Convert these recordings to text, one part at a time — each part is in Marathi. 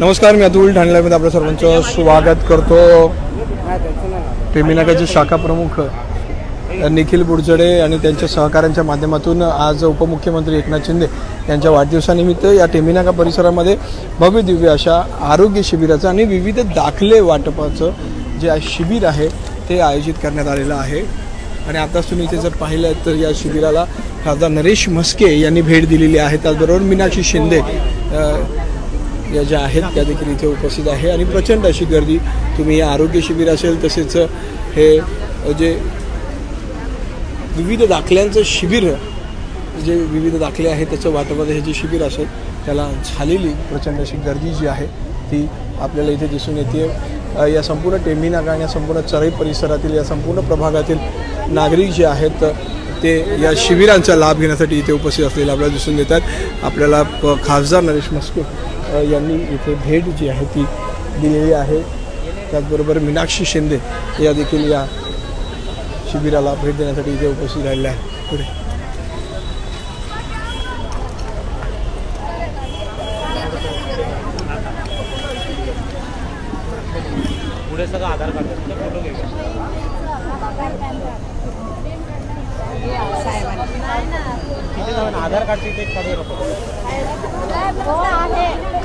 नमस्कार मी अतुल ठाणेमध्ये आपल्या सर्वांचं स्वागत करतो. टेमिनाकाचे शाखा प्रमुख निखिल बुडजडे आणि त्यांच्या सहकाऱ्यांच्या माध्यमातून आज उपमुख्यमंत्री एकनाथ शिंदे यांच्या वाढदिवसानिमित्त या टेमिनाका परिसरामध्ये भव्य दिव्य अशा आरोग्य शिबिराचं आणि विविध दाखले वाटपाचं जे शिबिर आहे ते आयोजित करण्यात आलेलं आहे. आणि आताच तुम्ही इथे जर पाहिलं तर या शिबिराला खासदार नरेश म्हस्के यांनी भेट दिलेली आहे. त्याचबरोबर मीनाक्षी शिंदे या ज्या आहेत त्या देखील इथे उपस्थित आहे. आणि प्रचंड अशी गर्दी तुम्ही आरोग्य शिबिर असेल तसेच हे जे विविध दाखल्यांचं शिबिर जे विविध दाखले आहेत त्याचं वाटपाचं हे जे शिबिर असेल त्याला झालेली प्रचंड अशी गर्दी जी आहे ती आपल्याला इथे दिसून येते. या संपूर्ण टेंबीनाका आणि या संपूर्ण चरई परिसरातील या संपूर्ण प्रभागातील नागरिक जे आहेत ते या शिबिरांचा लाभ घेण्यासाठी इथे उपस्थित असलेले आपल्याला दिसून येतात. आपल्याला प- खासदार नरेश मस्के यांनी इथे भेट जी आहे ती दिलेली आहे. त्याचबरोबर मीनाक्षी शिंदे या देखील या शिबिराला भेट देण्यासाठी इथे उपस्थित राहिल्या आहे पुढे. पुढे सगळं आधार कार्ड फोटो आधार कार्डची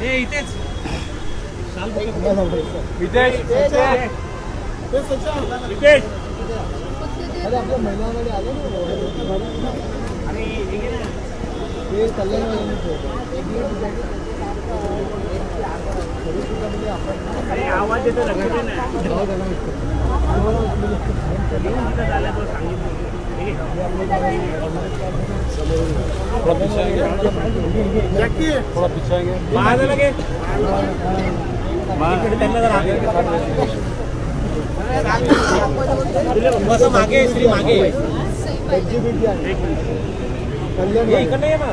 हे. इथेच. शाल बघ. विदेश. विदेश. आणि हे घे ना. अरे आवाज येतो लक्ष दे ना. तिथं झालं तो सांगितलं हे घे. बाजूला घे. इकडे त्यांना जरा आगे. बस मागे श्री मागे ये. ये इकडनं ये ना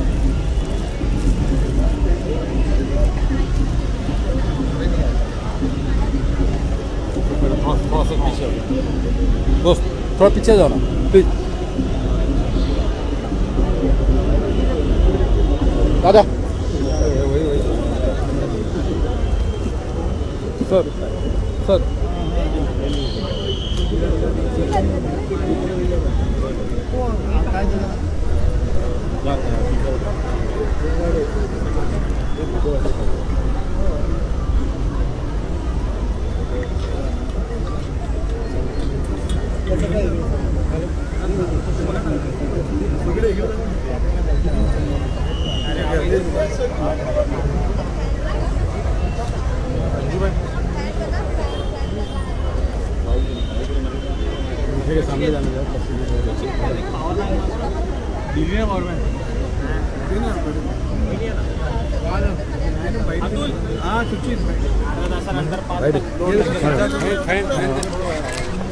दोस्त थोड़ा पीछे जाओ ना प्लीज दादा सर सर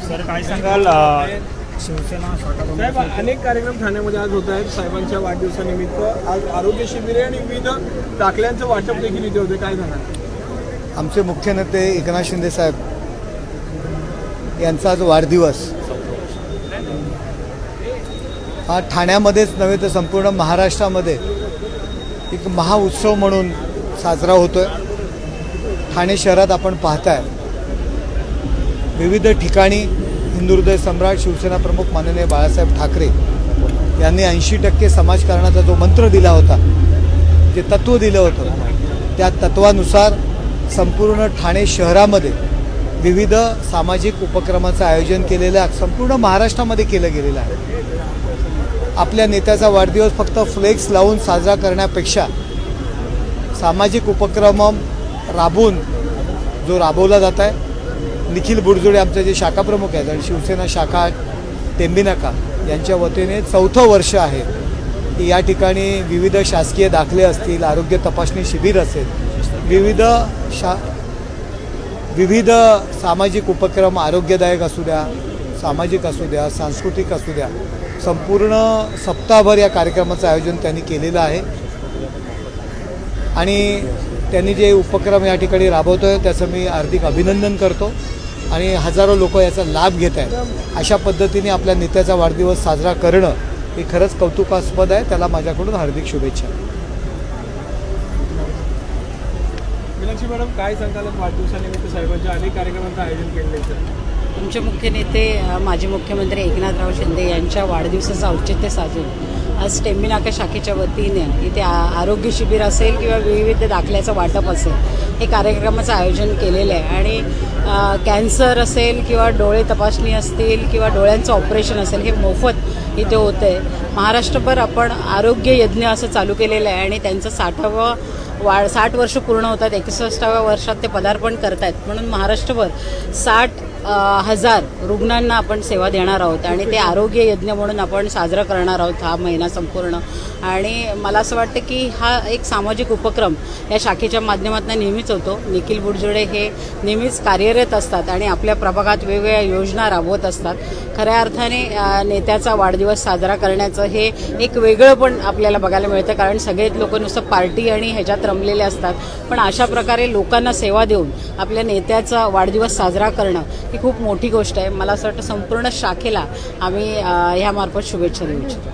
सर काय सांगाल? शिवसेना साहेब अनेक कार्यक्रम ठाण्यामध्ये आज होत आहेत. साहेबांच्या वाढदिवसानिमित्त आज आरोग्य शिबिरे आणि विविध दाखल्यांचं वाटप देखील इथे होते काय सांगा आमचे मुख्य नेते एकनाथ शिंदे साहेब यांचा आज वाढदिवस. हा ठाण्यामध्येच नव्हे तर संपूर्ण महाराष्ट्रामध्ये एक महाउत्सव म्हणून साजरा होतोय. ठाणे शहरात आपण पाहताय. विविध ठिकाणी हिंदुहृदय सम्राट शिवसेना प्रमुख माननीय बाळासाहेब ठाकरे यांनी ऐंशी टक्के समाजकारणाचा जो मंत्र दिला होता जे तत्त्व दिलं होतं त्या तत्वानुसार संपूर्ण ठाणे शहरामध्ये विविध सामाजिक उपक्रमाचं आयोजन केलेलं आहे. संपूर्ण महाराष्ट्रामध्ये केलं गेलेलं आहे. आपल्या नेत्याचा वाढदिवस फक्त फ्लेक्स लावून साजरा करण्यापेक्षा सामाजिक उपक्रम राबवून जो राबवला जात आहे निखिल बुडजोडे आमचे जे शाखाप्रमुख आहेत आणि शिवसेना शाखा टेंबिनाका यांच्या वतीने चौथं वर्ष आहे. की या ठिकाणी विविध शासकीय दाखले असतील आरोग्य तपासणी शिबिर असेल विविध शा विविध सामाजिक उपक्रम आरोग्यदायक असू द्या सामाजिक असू द्या सांस्कृतिक असू द्या संपूर्ण सप्ताहभर या कार्यक्रमाचं आयोजन त्यांनी केलेलं आहे. आणि त्यांनी जे उपक्रम या ठिकाणी राबवतो आहे त्याचं मी हार्दिक अभिनंदन करतो. आणि हजारो लोक याचा लाभ घेत आहेत. अशा पद्धतीने आपल्या नेत्याचा वाढदिवस साजरा करणं हे खरंच कौतुकास्पद आहे. त्याला माझ्याकडून हार्दिक शुभेच्छा. मॅडम काय सांगाल? वाढदिवसानिमित्त साहेबांच्या अनेक कार्यक्रमांचं आयोजन केलेलं आहे. तुमचे मुख्य नेते माजी मुख्यमंत्री एकनाथराव शिंदे यांच्या वाढदिवसाचं औचित्य साधून आज स्टेमिनाका शाखेच्या वतीने इथे आ- आरोग्य शिबिर असेल किंवा विविध दाखल्याचं वाटप असेल हे कार्यक्रमाचं आयोजन केलेलं आहे. आणि कॅन्सर असेल किंवा डोळे तपासणी असतील किंवा डोळ्यांचं ऑपरेशन असेल हे मोफत इथे होतं आहे महाराष्ट्रभर आपण आरोग्य यज्ञ असं चालू केलेलं आहे आणि त्यांचं साठावं वाढ साठ वर्ष पूर्ण होतात एकसष्टाव्या वर्षात ते पदार्पण करत आहेत म्हणून महाराष्ट्रभर साठ हजार रुग्णांना आपण सेवा देणार आहोत आणि ते आरोग्य यज्ञ म्हणून आपण साजरा करणार आहोत हा महिना संपूर्ण. आणि मला असं वाटतं की हा एक सामाजिक उपक्रम या शाखेच्या माध्यमातून नेहमीच होतो. निखिल बुडजोडे हे नेहमीच कार्यरत असतात आणि आपल्या प्रभागात वेगवेगळ्या योजना राबवत असतात. खऱ्या अर्थाने नेत्याचा वाढदिवस साजरा करण्याचं हे एक वेगळं पण आपल्याला बघायला मिळतं. कारण सगळेच लोक नुसतं पार्टी आणि ह्याच्यात रमलेले असतात. पण अशा प्रकारे लोकांना सेवा देऊन आपल्या नेत्याचा वाढदिवस साजरा करणं ही खूप मोठी गोष्ट आहे. मला असं वाटतं संपूर्ण शाखेला आम्ही ह्यामार्फत शुभेच्छा देऊ इच्छितो.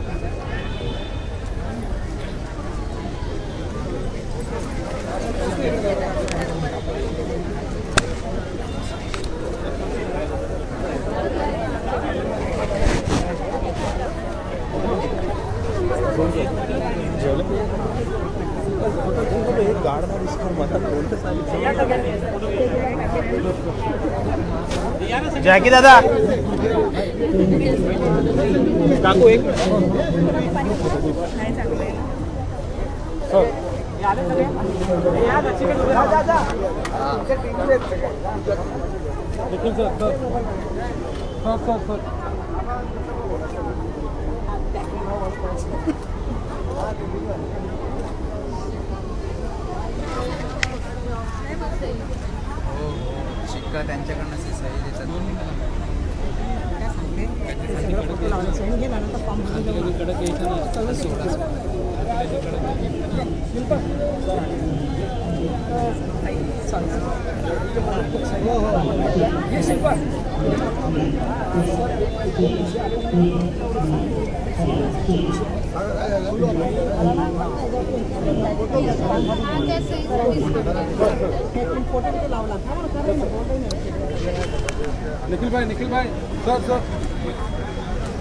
जॅकी दादा. काकू एक शिक्का त्यांच्याकडनं असे सही देतात निखिल भाई निखिल भाई सर. सर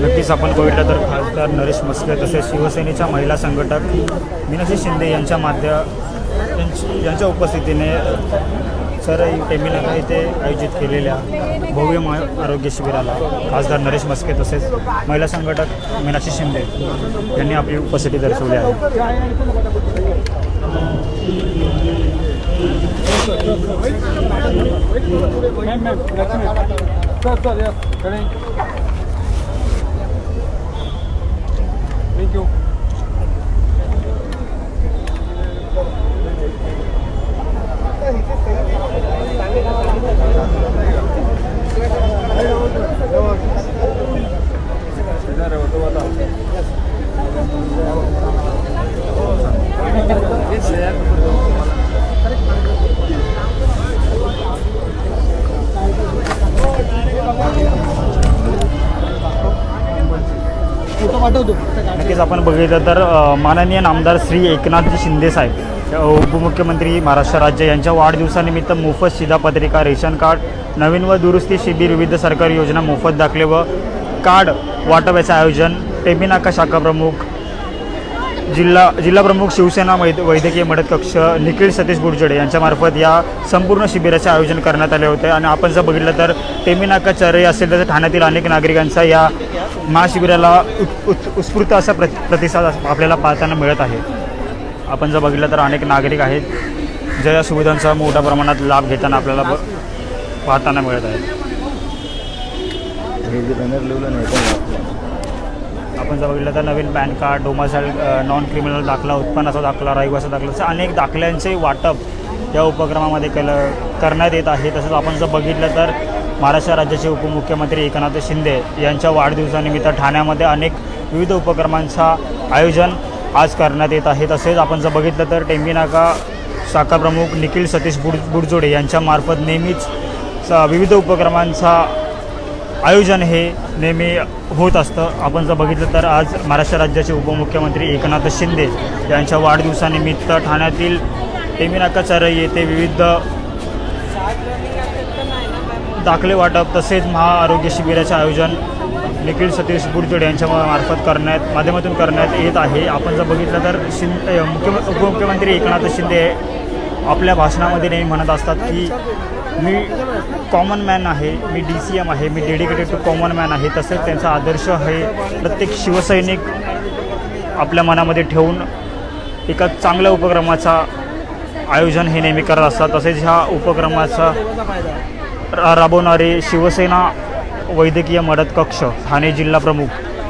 नक्कीच आपण बघितलं तर खासदार नरेश मस्के तसेच शिवसेनेच्या महिला संघटक मीनाक्षी शिंदे यांच्या माध्य यांच्या उपस्थितीने सर टेमिनगर येथे आयोजित केलेल्या भव्य मा आरोग्य शिबिराला खासदार नरेश मस्के तसेच महिला संघटक मीनाक्षी शिंदे यांनी आपली उपस्थिती दर्शवली आहे. Mem mem. Lakin. Sar sar yaz. Kalın. Thank you. Yes. नक्कीच आपण बघितलं तर माननीय नामदार श्री एकनाथजी शिंदे साहेब उपमुख्यमंत्री महाराष्ट्र राज्य यांच्या वाढदिवसानिमित्त मोफत शिधापत्रिका रेशन कार्ड नवीन व दुरुस्ती शिबिर विविध सरकारी योजना मोफत दाखले व कार्ड वाटपाचे आयोजन टेबिनाका शाखा प्रमुख जिल्हा जिल्हा प्रमुख शिवसेना वैद वैद्यकीय मदत कक्ष निखिल सतीश बुडजडे यांच्यामार्फत या संपूर्ण शिबिराचे आयोजन करण्यात आले होते. आणि आपण जर बघितलं तर टेमिनाका चरे असेल तर ठाण्यातील अनेक नागरिकांचा या महाशिबिराला उत् उत् उत्स्फूर्त असा प्रति प्रतिसाद आपल्याला पाहताना मिळत आहे. आपण जर बघितलं तर अनेक नागरिक आहेत ज्या या सुविधांचा मोठ्या प्रमाणात लाभ घेताना आपल्याला पाहताना मिळत आहे. आपण जर बघितलं तर नवीन PAN card domicile non criminal दाखला उत्पन्नाचा दाखला रहिवासा दाखला असं अनेक दाखल्यांचे वाटप या उपक्रमामध्ये केलं करण्यात येत आहे. तसंच आपण जर बघितलं तर महाराष्ट्र राज्याचे उपमुख्यमंत्री एकनाथ शिंदे यांच्या वाढदिवसानिमित्त ठाण्यामध्ये अनेक विविध उपक्रमांचा आयोजन आज करण्यात येत आहे. तसेच आपण जर बघितलं तर टेंबीनाका शाखा प्रमुख निखिल सतीश बुड बुडजोडे यांच्यामार्फत नेहमीच स- विविध उपक्रमांचा आयोजन हे नेहमी होत असतं. आपण जर बघितलं तर आज महाराष्ट्र राज्याचे उपमुख्यमंत्री एकनाथ शिंदे यांच्या वाढदिवसानिमित्त ठाण्यातील टेमिनाका येथे विविध दाखले वाटप तसेच महाआरोग्य शिबिराचे आयोजन निखिल सतीश बुडजोडे यांच्या मार्फत करण्यात माध्यमातून करण्यात येत आहे. आपण जर बघितलं तर शिंदे मुख्य उपमुख्यमंत्री एकनाथ शिंदे आपल्या भाषणामध्ये नेहमी म्हणत असतात की मी कॉमन मॅन आहे मी डी सी एम आहे मी डेडिकेटेड टू कॉमन मॅन आहे. तसेच त्यांचा आदर्श हे प्रत्येक शिवसैनिक आपल्या मनामध्ये ठेवून एका चांगल्या उपक्रमाचा आयोजन हे नेहमी करत असतात. तसेच ह्या उपक्रमाचा रा- राबवणारे शिवसेना वैद्यकीय मदत कक्ष ठाणे जिल्हा प्रमुख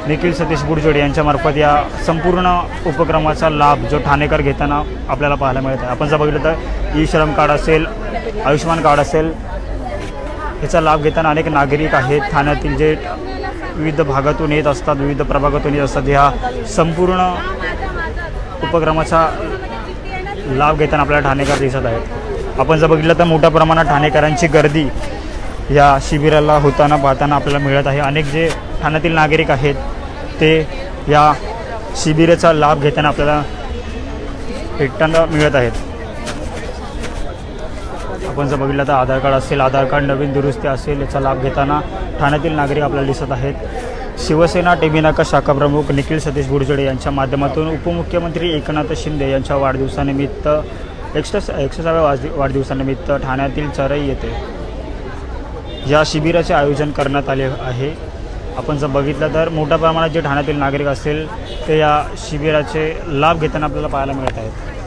निखिल सतीश बुडजोडे यांच्यामार्फत या संपूर्ण उपक्रमाचा लाभ जो ठाणेकर घेताना आपल्याला पाहायला मिळत आहे. आपण जर बघितलं तर ई श्रम कार्ड असेल आयुष्यमान कार्ड असेल ह्याचा लाभ घेताना अनेक नागरिक आहेत. ठाण्यातील जे विविध भागातून येत असतात विविध प्रभागातून येत असतात ह्या संपूर्ण उपक्रमाचा लाभ घेताना आपल्याला ठाणेकर दिसत आहेत. आपण जर बघितलं तर मोठ्या प्रमाणात ठाणेकरांची गर्दी या शिबिराला होताना पाहताना आपल्याला मिळत आहे. अनेक जे ठाण्यातील नागरिक आहेत ते या शिबिराचा लाभ घेताना आपल्याला भेटताना मिळत आहेत. आपण जर बघितलं तर आधार कार्ड असेल आधार कार्ड नवीन दुरुस्ती असेल याचा लाभ घेताना ठाण्यातील नागरिक आपल्याला दिसत आहेत. शिवसेना टेबिनाका शाखा प्रमुख निखिल सतीश गुडजडे यांच्या माध्यमातून उपमुख्यमंत्री एकनाथ शिंदे यांच्या वाढदिवसानिमित्त एकशे एकशेसाव्या वाढ वाढदिवसानिमित्त ठाण्यातील चरई येथे या शिबिराचे आयोजन करण्यात आले आहे. आपण जर बघितलं तर मोठ्या प्रमाणात जे ठाण्यातील नागरिक असतील ते या शिबिराचे लाभ घेताना आपल्याला पाहायला मिळत आहेत.